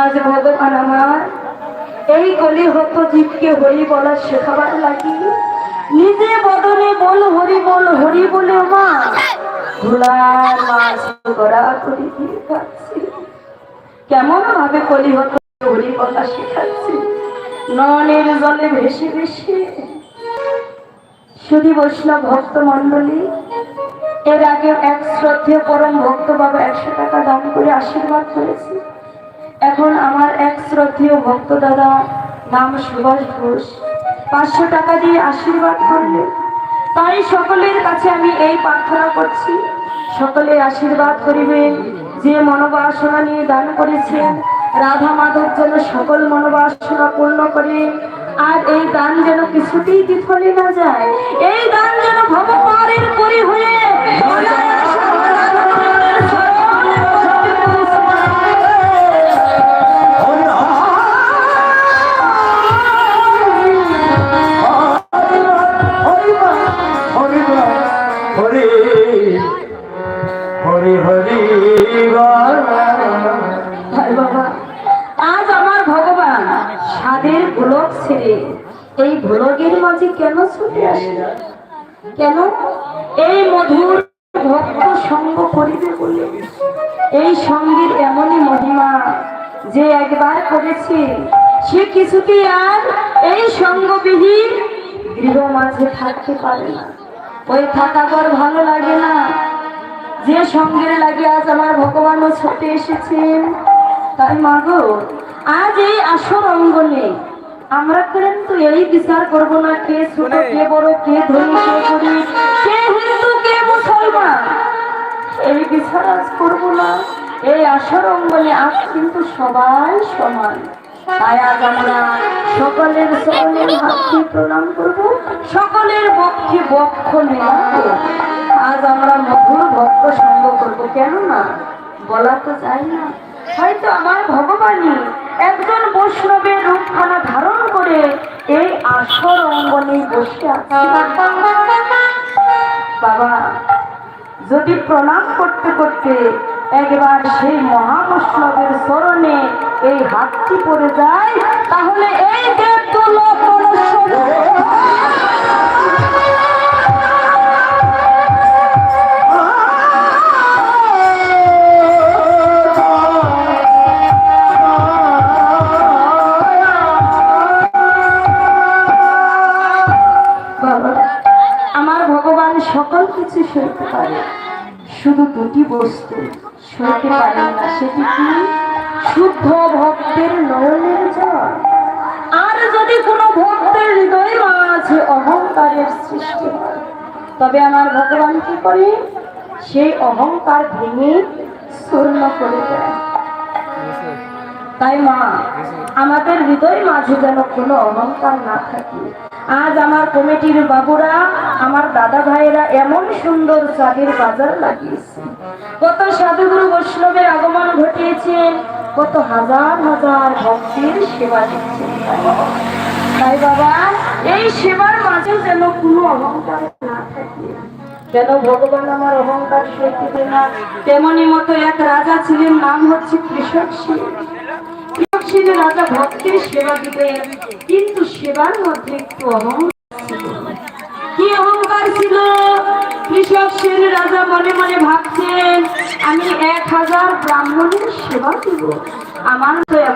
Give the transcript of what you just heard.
আজ ভগবান আমার এই কলি হত জীবকে হরি বলা শেখাবার লাগি। নিজে বদনে বল, হরি বল, হরি বলে মা। কেমন ভাবে কলি হত হরি বলা শেখাচ্ছি। ননের জলে ভেসে ভেসে। শুধু বৈষ্ণব ভক্ত মণ্ডলী এর আগে এক শ্রদ্ধেয় পরম ভক্ত বাবা একশো টাকা দান করে আশীর্বাদ করেছে। এখন আমার এক শ্রদ্ধেয় ভক্ত দাদা নাম সুভাষ ঘোষ। পাঁচশো টাকা দিয়ে আশীর্বাদ করলে। তাই সকলের কাছে আমি এই প্রার্থনা করছি। সকলে আশীর্বাদ করিবেন যে মনোবাসনা নিয়ে দান করেছেন রাধা মাধব যেন সকল মনোবাসনা পূর্ণ করে। আর এই দান যেন কিছুতেই বিফলে না যায়। এই দান ভোলক ছেড়ে এই ভোলকের মাঝে কেন ছুটে আসে কেন? এই মধুর ভক্ত সঙ্গ করিবে বলে। এই সঙ্গের এমনই মহিমা যে একবার করেছে, সে কিছুতেই আর এই সঙ্গবিহীন গৃহ মাঝে থাকতে পারে না। ওই থাকা ভালো লাগে না। যে সঙ্গের লাগে আজ আমার ভগবানও ছুটে এসেছেন। তাই মাগো আজ এই আসর অঙ্গনে আমরা কিন্তু এই বিচার করব না কে ছোট কে বড় কে ধনী কে গরিব কে হিন্দু কে মুসলমান। এই বিচার আজ করব না এই আসর অঙ্গনে আজ কিন্তু সবাই সমান। তাই আজ আমরা সকলের সকলের হাতকে প্রণাম করব সকলের পক্ষে বক্ষ মেলাবো আজ আমরা মধুর ভক্ত সঙ্গ করব কেন না বলা তো যায় না। হয়তো আমার ভগবানই একজন বৈষ্ণবের রূপখানা ধারণ করে এই আসর অঙ্গনে বাবা, যদি প্রণাম করতে করতে একবার সেই মহাবৈষ্ণবের স্মরণে এই হাতটি পড়ে যায়, তাহলে এই কিছু সইতে পারে। শুধু দুটি বস্তু সইতে পারে না, সেটি কি? শুদ্ধ ভক্তের নয়নের জল। আর যদি কোনো ভক্তের হৃদয় মাঝে অহংকারের সৃষ্টি হয়, তবে আমার ভগবান কি করে? সেই অহংকার ভেঙে চূর্ণ করে দেয়। তাই মা, আমাদের হৃদয় মাঝে যেন কোনো অহংকার না থাকে। আজ আমার কমিটির বাবুরা, আমার দাদা ভাইয়েরা এমন সুন্দর চাঁদের বাজার লাগিয়েছে। কত সাধুগুরু বৈষ্ণবের আগমন ঘটিয়েছেন কত হাজার হাজার ভক্তির সেবা দিচ্ছেন তাই বাবা, এই সেবার মাঝেও যেন কোনো অহংকার না থাকে। কেন ভগবান আমার অহংকার সইতে না, তেমনি মতো এক রাজা ছিলেন, নাম হচ্ছে কৃষক সিং রাজা ভক্তের সেবা দিতেন কিন্তু সেবার মধ্যে একটু কি অহংকার ছিল? কৃষক সেন রাজা মনে মনে ভাবছেন, আমি এক হাজার ব্রাহ্মণের সেবা দিব। আমার তো